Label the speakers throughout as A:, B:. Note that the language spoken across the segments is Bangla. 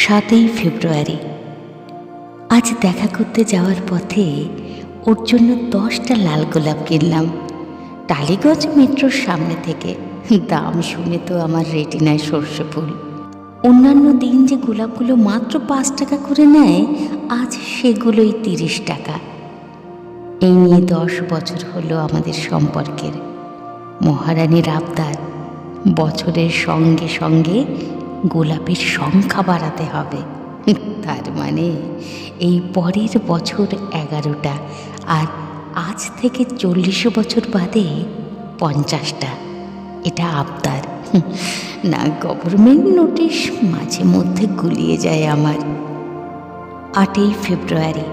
A: সাতই ফেব্রুয়ারি। আজ দেখা করতে যাওয়ার পথে ওর জন্য দশটা লাল গোলাপ কিনলাম। টালিগঞ্জ মেট্রোর সামনে থেকে। দাম শুনে তো আমার রেটিনায় সর্ষে ফুল। অন্যান্য দিন যে গোলাপগুলো মাত্র পাঁচ টাকা করে নেয়, আজ সেগুলোই তিরিশ টাকা। এই নিয়ে দশ বছর হলো আমাদের সম্পর্কের। মহারানীর আবদার, বছরের সঙ্গে সঙ্গে গোলাপের সংখ্যা বাড়াতে হবে। তার মানে এই পরের বছর এগারোটা আর আজ থেকে চল্লিশ বছর বাদে পঞ্চাশটা। এটা আবদার। না গভর্নমেন্ট নোটিশ মাঝে মধ্যে গুলিয়ে যায় আমার। আটই ফেব্রুয়ারি,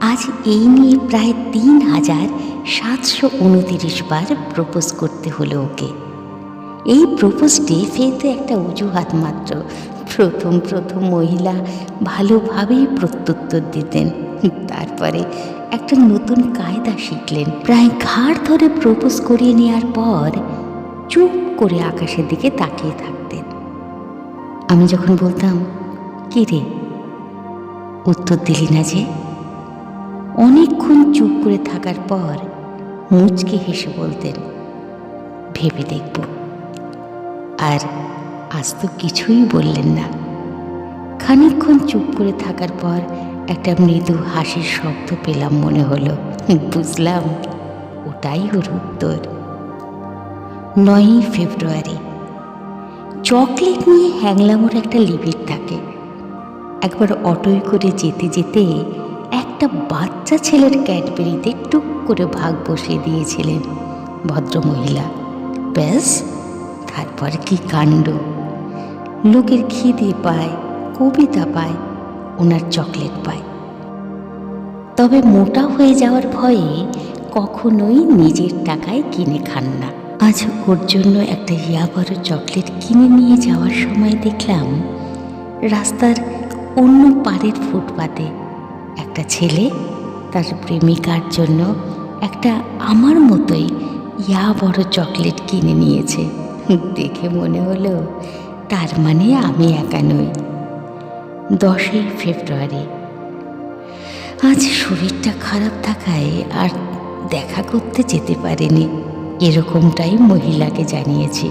A: আজ এই নিয়ে প্রায় তিন হাজার সাতশো উনতিরিশ বার প্রপোজ করতে হলো ওকে। এই প্রপোজটি ফেতে একটা অজুহাত মাত্র। প্রথম প্রথম মহিলা ভালোভাবেই প্রত্যুত্তর দিতেন। তারপরে একটা নতুন কায়দা শিখলেন। প্রায় ঘাড় ধরে প্রপোজ করিয়ে নেওয়ার পর চুপ করে আকাশের দিকে তাকিয়ে থাকতেন। আমি যখন বলতাম, কি রে? উত্তর দিলি না যে? অনেকক্ষণ চুপ করে থাকার পর মুচকে হেসে বলতেন, ভেবে দেখব। আর আজ তো কিছুই বললেন না। খানিকক্ষণ চুপ করে থাকার পর একটা মৃদু হাসির শব্দ পেলাম মনে হলো। বুঝলাম, ওটাই ওর উত্তর। নয়ই ফেব্রুয়ারি। চকলেট নিয়ে হ্যাংলামোর একটা লিমিট থাকে। একবার অটোয় করে যেতে যেতে একটা বাচ্চা ছেলের ক্যাডবেরিতে টুক করে ভাগ বসিয়ে দিয়েছিলেন ভদ্রমহিলা। ব্যাস তারপর কি কাণ্ড? লোকের খিদে পায়, কবিতা পায়, ওনার চকলেট পায়। তবে মোটা হয়ে যাওয়ার ভয়ে কখনোই নিজের টাকায় কিনে খান না। আজ ওর জন্য একটা ইয়া বড় চকলেট কিনে নিয়ে যাওয়ার সময় দেখলাম রাস্তার অন্য পাড়ের ফুটপাতে একটা ছেলে তার প্রেমিকার জন্য একটা আমার মতোই ইয়া বড় চকলেট কিনে নিয়েছে। দেখে মনে হলো, তার মানে আমি একা নই। দশই ফেব্রুয়ারি। আজ শরীরটা খারাপ থাকায় আর দেখা করতে যেতে পারেনি। এরকমটাই মহিলাকে জানিয়েছি।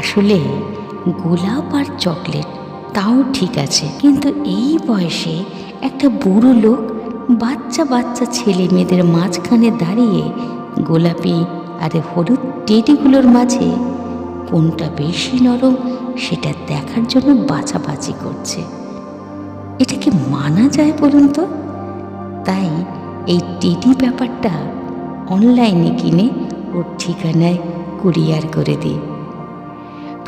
A: আসলে গোলাপ আর চকলেট তাও ঠিক আছে, কিন্তু এই বয়সে একটা বুড়ো লোক বাচ্চা বাচ্চা ছেলে মেয়েদের মাঝখানে দাঁড়িয়ে গোলাপি আর হলুদ টেডিগুলোর মাঝে কোনটা বেশি নরম, সেটা দেখার জন্য বাছাবাছি করছে। এটা কি মানা যায় বলুন তো? তাই এই টেডি ব্যাপারটা অনলাইনে কিনে ওর ঠিকানায় কুরিয়ার করে দিই।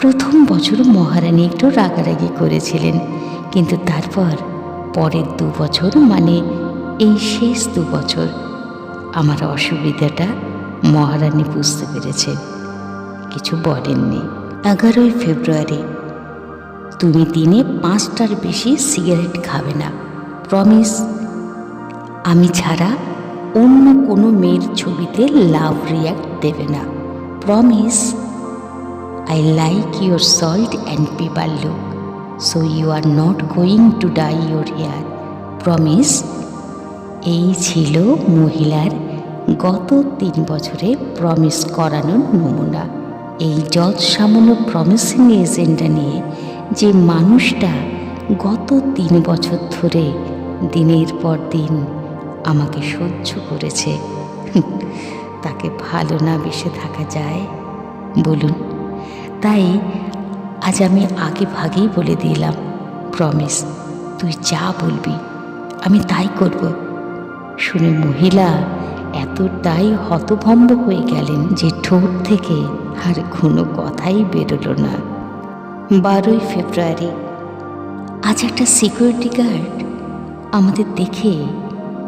A: প্রথম বছর মহারানী একটু রাগারাগি করেছিলেন, কিন্তু তারপর পরের দু বছর মানে এই শেষ দু বছর আমার অসুবিধাটা মহারানী বুঝতে পেরেছেন কিছু বলেননি। এগারোই ফেব্রুয়ারি। তুমি দিনে পাঁচটার বেশি সিগারেট খাবে না। প্রমিস। আমি ছাড়া অন্য কোনো মেয়ের ছবিতে লাভ রিয়াক্ট দেবে না। Promise. I like your salt and pepper look, so you are not going to dye your hair. Promise. এই ছিল মহিলার গত তিন বছরে প্রমিস করানোর নমুনা। এই যৎ সামান্য প্রমিসিং এজেন্ডা নিয়ে যে মানুষটা গত তিন বছর ধরে দিনের পর দিন আমাকে সহ্য করেছে। তাকে ভালো না বেসে থাকা যায়। বলুন, তাই আজ আমি আগে ভাগেই বলে দিলাম প্রমিস তুই যা বলবি, আমি তাই করব। শুনে মহিলা এতটাই হতভম্ব হয়ে গেলেন যে ঠোঁট থেকে আর কোনো কথাই বেরোলো না। বারোই ফেব্রুয়ারি, আজ একটা সিকিউরিটি গার্ড আমাদের দেখে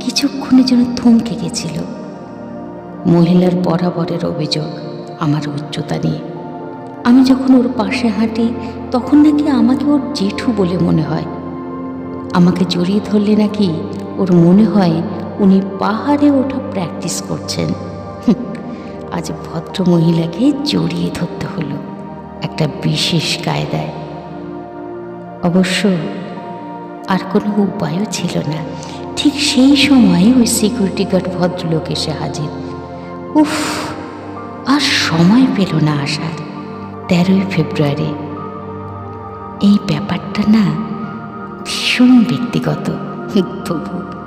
A: কিছুক্ষণের জন্য থমকে গেছিল। মহিলার বরাবরের অভিযোগ, আমার উচ্চতা নিয়ে। আমি যখন ওর পাশে হাঁটি, তখন নাকি আমাকে ওর জেঠু বলে মনে হয়। আমাকে জড়িয়ে ধরলে নাকি ওর মনে হয় উনি পাহাড়ে ওঠা প্র্যাকটিস করছেন। আজ ভদ্র মহিলাকে জড়িয়ে ধরতে হলো একটা বিশেষ কায়দায়। অবশ্য আর কোনো উপায়ও ছিল না। ঠিক সেই সময় ওই সিকিউরিটি গার্ড ভদ্রলোক এসে হাজির। উফ, আর সময় পেল না আসার। তেরোই ফেব্রুয়ারি। এই ব্যাপারটা না ভীষণ ব্যক্তিগত। তবু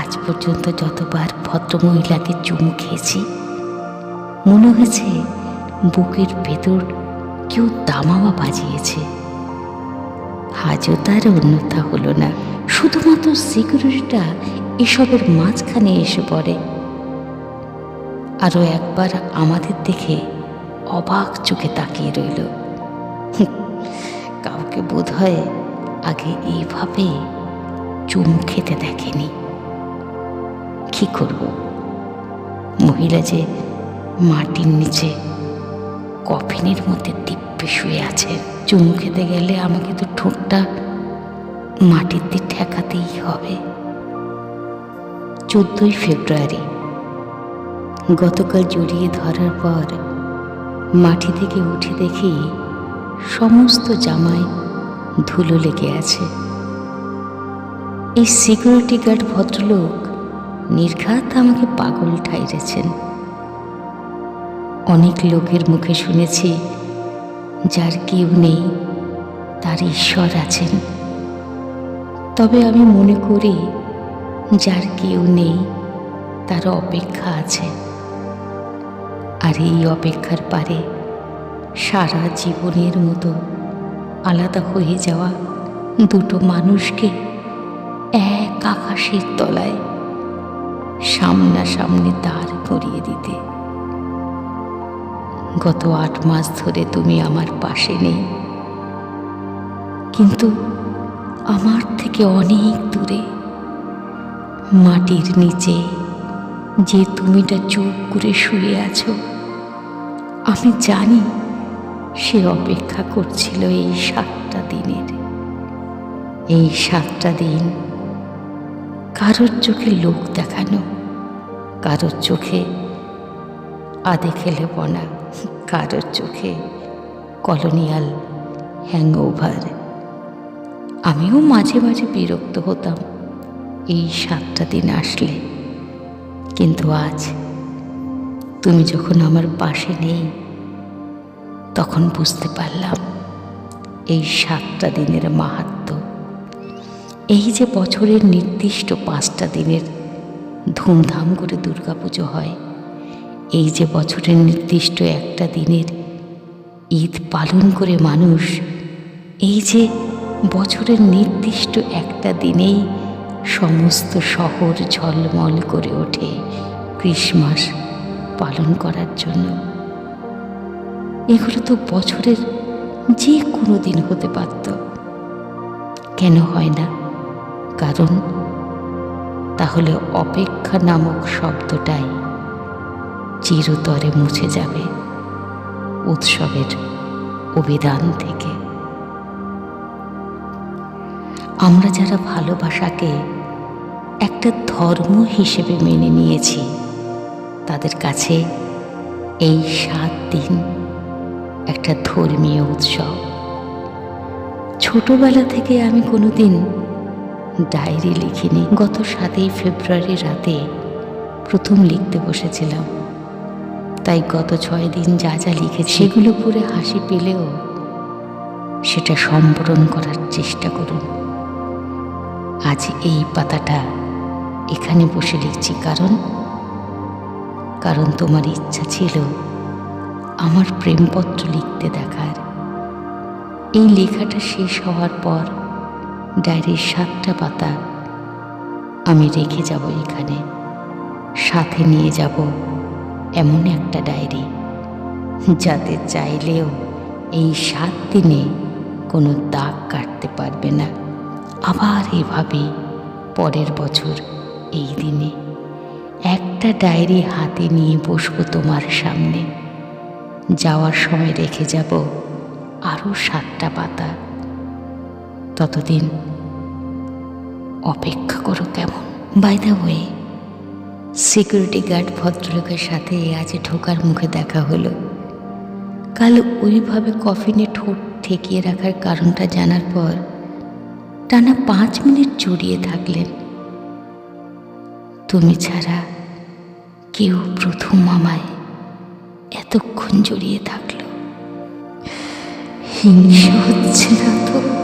A: আজ পর্যন্ত যতবার ভদ্রমহিলাকে চুমু খেয়েছি, মনে হয়েছে বুকের ভেতর কেউ দামামা বাজিয়েছে। আজও তার অন্যথা হলো না। শুধুমাত্র সিকিউরিটিটা এসবের মাঝখানে এসে পড়ে। আরও একবার আমাদের দেখে অবাক চোখে তাকিয়ে রইল। কাউকে বোধ হয় আগে এইভাবে চুমু খেতে দেখেনি। কি করব? মহিলা যে মাটির নিচে কফিনের মধ্যে দিব্যে শুয়ে আছে, চুমু খেতে গেলে আমাকে তো ঠোঁটটা মাটির দিয়ে ঠেকাতেই হবে। চোদ্দই ফেব্রুয়ারি, গতকাল জড়িয়ে ধরার পর মাটি থেকে উঠে দেখি সমস্ত জামায় ধুলো লেগে আছে। এই সিকিউরিটি গার্ড ভদ্রলোক নির্ঘাত আমাকে পাগল ঠাইরেছেন। অনেক লোকের মুখে শুনেছি, যার কেউ নেই, তার ঈশ্বর আছেন। তবে আমি মনে করি, যার কেউ নেই, তার অপেক্ষা আছে। আর এই অপেক্ষার পারে সারা জীবনের মতো আলাদা হয়ে যাওয়া দুটো মানুষকে এক আকাশের তলায় সামনাসামনি দাঁড় করিয়ে দিতে। গত আট মাস ধরে তুমি আমার পাশে নেই। কিন্তু আমার থেকে অনেক দূরে, মাটির নিচে যে তুমিটা চুপ করে শুয়ে আছো, আমি জানি সে অপেক্ষা করছিল এই সাতটা দিনের। এই সাতটা দিন কারোর চোখে লোক দেখানো, কারোর চোখে আদে খেলে বনা কারোর চোখে কলোনিয়াল হ্যাংওভার। আমিও মাঝে মাঝে বিরক্ত হতাম এই সাতটা দিন আসলে। কিন্তু আজ তুমি যখন আমার পাশে নেই, তখন বুঝতে পারলাম এই সাতটা দিনের মাহাত্ম এই যে বছরের নির্দিষ্ট পাঁচটা দিনের ধুমধাম করে দুর্গাপুজো হয়, এই যে বছরের নির্দিষ্ট একটা দিনের ঈদ পালন করে মানুষ, এই যে বছরের নির্দিষ্ট একটা দিনেই সমস্ত শহর ঝলমল করে ওঠে ক্রিসমাস পালন করার জন্য। এগুলো তো বছরের যে কোনো দিন হতে পারত। কেন হয় না? কারণ, তাহলে অপেক্ষা নামক শব্দটাই চিরতরে মুছে যাবে উৎসবের অভিধান থেকে। আমরা যারা ভালোবাসাকে একটা ধর্ম হিসেবে মেনে নিয়েছি, তাদের কাছে এই সাত দিন একটা ধর্মীয় উৎসব। ছোটবেলা থেকে আমি কোনোদিন ডায়েরি লিখিনি। গত সাতই ফেব্রুয়ারি রাতে প্রথম লিখতে বসেছিলাম। তাই গত ছয় দিন যা যা লিখেছি, সেগুলো পড়ে হাসি পেলেও সেটা সম্বরণ করার চেষ্টা করুন। আজ এই পাতাটা এখানে বসে লিখছি। কারণ কারণ তোমার ইচ্ছা ছিল আমার প্রেমপত্র লিখতে দেখার। এই লেখাটা শেষ হওয়ার পর ডায়েরির সাতটা পাতা আমি রেখে যাব এখানে। সাথে নিয়ে যাব এমন একটা ডায়েরি। যাতে চাইলেও এই সাত দিনে কোনো দাগ কাটতে পারবে না। আবার এভাবেই পরের বছর এই দিনে। একটা ডায়েরি হাতে নিয়ে বসবো তোমার সামনে। যাওয়ার সময় রেখে যাব আরও সাতটা পাতা। ততদিন অপেক্ষা করো কেমন। By the way security guard ভদ্রলোকের সাথে আজ ঢোকার মুখে দেখা হলো। কাল ওইভাবে কফিনে ঠোঁট ঠেকিয়ে রাখার কারণটা জানার পর টানা পাঁচ মিনিট জড়িয়ে থাকলেন। তুমি ছাড়া কেউ প্রথম মামায় এতক্ষণ জড়িয়ে থাকল। হিংসে হচ্ছে না তো?